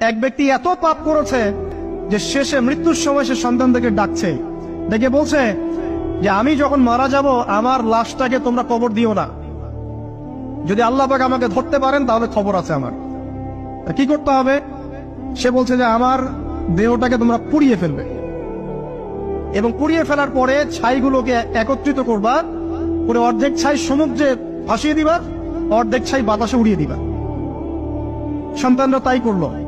এক ব্যক্তি এত পাপ করেছে যে শেষে মৃত্যুর সময় সে সন্তানদেরকে ডাকছে। ডেকে বলছে যে, আমি যখন মারা যাব, আমার লাশটাকে তোমরা কবর দিও না। যদি আল্লাহ পাক আমাকে ধরতে পারেন, তাহলে খবর আছে আমার। কি করতে হবে? সে বলছে যে, আমার দেহটাকে তোমরা পুড়িয়ে ফেলবে। এবং পুড়িয়ে ফেলার পরে ছাইগুলোকে একত্রিত করবা করে অর্ধেক ছাই সমুদ্রে ভাসিয়ে দিবা, অর্ধেক ছাই বাতাসে উড়িয়ে দিবা। সন্তানরা তাই করল।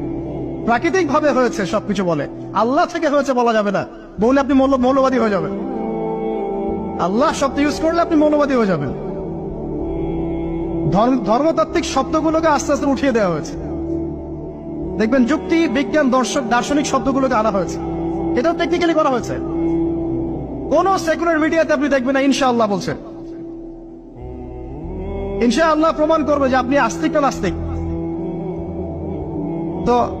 প্রাকৃতিক ভাবে হয়েছে, সবকিছু বলে। আল্লাহ থেকে হয়েছে বলা যাবে না। বললে আপনি মৌলবাদী হয়ে যাবেন। আল্লাহ শব্দ ইউজ করলে আপনি মৌলবাদী হয়ে যাবেন। ধর্ম- ধর্মতাত্ত্বিক শব্দগুলোকে আস্তে আস্তে উঠিয়ে দেওয়া হয়েছে। দেখবেন যুক্তি, বিজ্ঞান, দর্শক, দার্শনিক শব্দগুলোকে আনা হয়েছে। এটাও টেকনিক্যালি করা হয়েছে। কোন সেকুলার মিডিয়াতে আপনি দেখবেন না, ইনশাআল্লাহ বলছেন ইনশাআল্লাহ প্রমাণ করবে যে আপনি আস্তিক না নাস্তিক। তো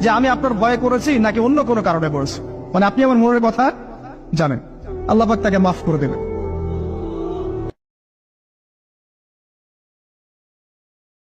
যে আমি আপনার ভয়ে করেছি নাকি অন্য কোনো কারণে করেছি। মানে আপনি আমার মনের কথা জানেন। আল্লাহ তাকে মাফ করে দেবেন।